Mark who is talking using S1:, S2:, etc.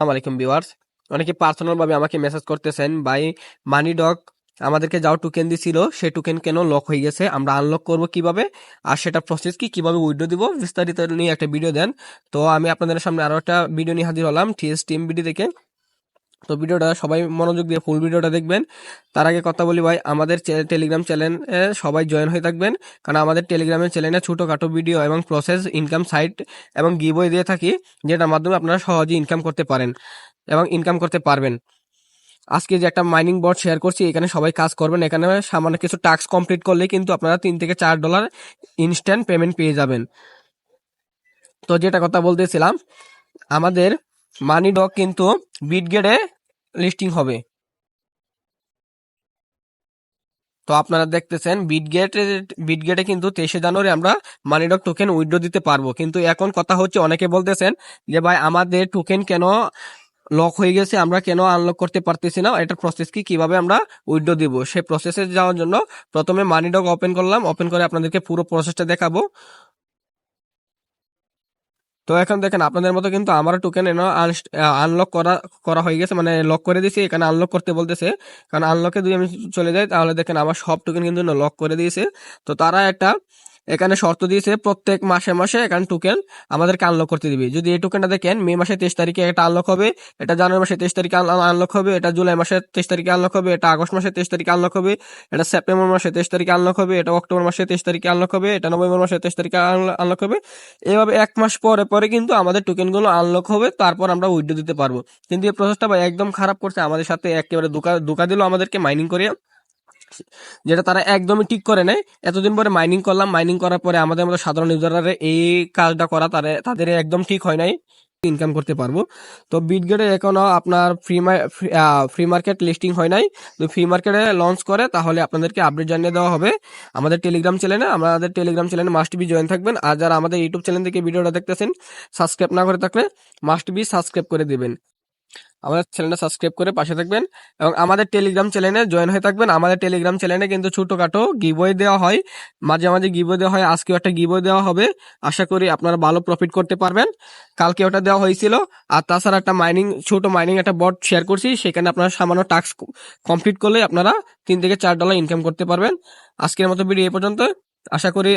S1: আলাইকুম ভিউয়ার্স। অনেকে পার্সোনালভাবে আমাকে মেসেজ করতেছেন বাই মানি ডক আমাদেরকে যাও টোকেন দিছিল, সে টোকেন কেন লক হয়ে গেছে? আমরা আনলক করব কীভাবে? আর সেটা প্রসেস কি? কীভাবে উইড্রো দিব? বিস্তারিত নিয়ে একটা ভিডিও দেন। তো আমি আপনাদের সামনে আরও একটা ভিডিও নিয়ে হাজির হলাম টিএস টিম ভিডিও থেকে। তো ভিডিওটা সবাই মনোযোগ দিয়ে ফুল ভিডিওটা দেখবেন। তার আগে কথা বলি ভাই, আমাদের টেলিগ্রাম চ্যানেলে সবাই জয়েন হয়ে থাকবেন। কারণ আমাদের টেলিগ্রামের চ্যানেলে ছোটোখাটো ভিডিও এবং প্রসেস ইনকাম সাইট এবং গিবই দিয়ে থাকি, যেটার মাধ্যমে আপনারা সহজেই ইনকাম করতে পারেন এবং ইনকাম করতে পারবেন। আজকে যে একটা মাইনিং বোর্ড শেয়ার করছি, এখানে সবাই কাজ করবেন। এখানে সামান্য কিছু টাস্ক কমপ্লিট করলে কিন্তু আপনারা তিন থেকে চার ডলার ইনস্ট্যান্ট পেমেন্ট পেয়ে যাবেন। তো যেটা কথা বলতেছিলাম, আমাদের মানি ডগ কিন্তু বিটগেটে লিস্টিং হবে। তো আপনারা দেখতেছেন বিটগেটে বিটগেটে কিন্তু তেইশে জানুয়ারি আমরা মানি মানিডক টোকেন উইথড্র দিতে পারব। কিন্তু এখন কথা হচ্ছে, অনেকে বলতেছেন যে, ভাই, আমাদের টোকেন কেন লক হয়ে গেছে? আমরা কেন আনলক করতে পারতেছি না? এটার প্রসেস কি? কীভাবে আমরা উইথড্র দিব? সেই প্রসেসে যাওয়ার জন্য প্রথমে মানি মানিডক ওপেন করলাম। ওপেন করে আপনাদেরকে পুরো প্রসেসটা দেখাবো। তো এখন দেখেন, আপনাদের মতো কিন্তু আমার টোকেন এনে আনলক করা করা হয়ে গেছে। মানে লক করে দিয়েছি, এখানে আনলক করতে বলতেছে। কারণ আনলকে যদি আমি চলে যাই, তাহলে দেখেন, আমার সব টোকেন কিন্তু লক করে দিয়েছে। তো তারা একটা এখানে শর্ত দিয়েছে প্রত্যেক মাসে মাসে এখানে টোকেন আমাদেরকে আনলক করতে দিবে। যদি এই টোকেনটা দেখেন, মে মাসে তেইশ তারিখে এটা আনলক হবে, এটা জানুয়ারি মাসে তেইশ তারিখে আনলক হবে, এটা জুলাই মাসে তেইশ তারিখে আনলক হবে, এটা আগস্ট মাসে তেইশ তারিখে আনলক হবে, এটা সেপ্টেম্বর মাসে তেইশ তারিখে আনলক হবে, এটা অক্টোবর মাসে তেইশ তারিখে আনলক হবে, এটা নভেম্বর মাসে তেইশ তারিখে আনলক হবে। এভাবে এক মাস পরে পরে কিন্তু আমাদের টোকেনগুলো আনলক হবে, তারপর আমরা উইড্রো দিতে পারব। কিন্তু এই প্রসেসটা একদম খারাপ করছে আমাদের সাথে, একেবারে দোকা দোকা দিল আমাদেরকে মাইনিং করে যেটা তারা একদমই ঠিক করে নেয় এতদিন পরে মাইনিং করলাম। মাইনিং করার পরে আমাদের মতো সাধারণ ইউজাররা এই কাজটা করা তারা, তাদের একদম ঠিক হয় নাই। ইনকাম করতে পারব। তো বিটগেটে এখনও আপনার ফ্রি ফ্রি মার্কেট লিস্টিং হয় নাই। তো ফ্রি মার্কেটে লঞ্চ করে তাহলে আপনাদেরকে আপডেট জানিয়ে দেওয়া হবে। আমাদের টেলিগ্রাম চ্যানেলে আমাদের টেলিগ্রাম চ্যানেলে মাস্ট বি জয়েন থাকবেন। আর যারা আমাদের ইউটিউব চ্যানেল থেকে ভিডিওটা দেখতেছেন সাবস্ক্রাইব না করে থাকলে মাস্ট বি সাবস্ক্রাইব করে দিবেন। আমাদের চ্যানেলটা সাবস্ক্রাইব করে পাশে থাকবেন এবং আমাদের টেলিগ্রাম চ্যানেলে জয়েন হয়ে থাকবেন। আমাদের টেলিগ্রাম চ্যানেলে কিন্তু ছোটখাটো গিবই দেওয়া হয়। মাঝে মাঝে গিবই দেওয়া হয়। আজকেও একটা গিবই দেওয়া হবে। আশা করি আপনারা ভালো প্রফিট করতে পারবেন। কালকে ওটা দেওয়া হয়েছিল। আর তাছাড়া একটা মাইনিং ছোট মাইনিং একটা বট শেয়ার করছি। সেখানে আপনারা সামান্য টাস্ক কমপ্লিট করলে আপনারা তিন থেকে চার ডলার ইনকাম করতে পারবেন। আজকের মতো ভিডিও এ পর্যন্ত আশা করি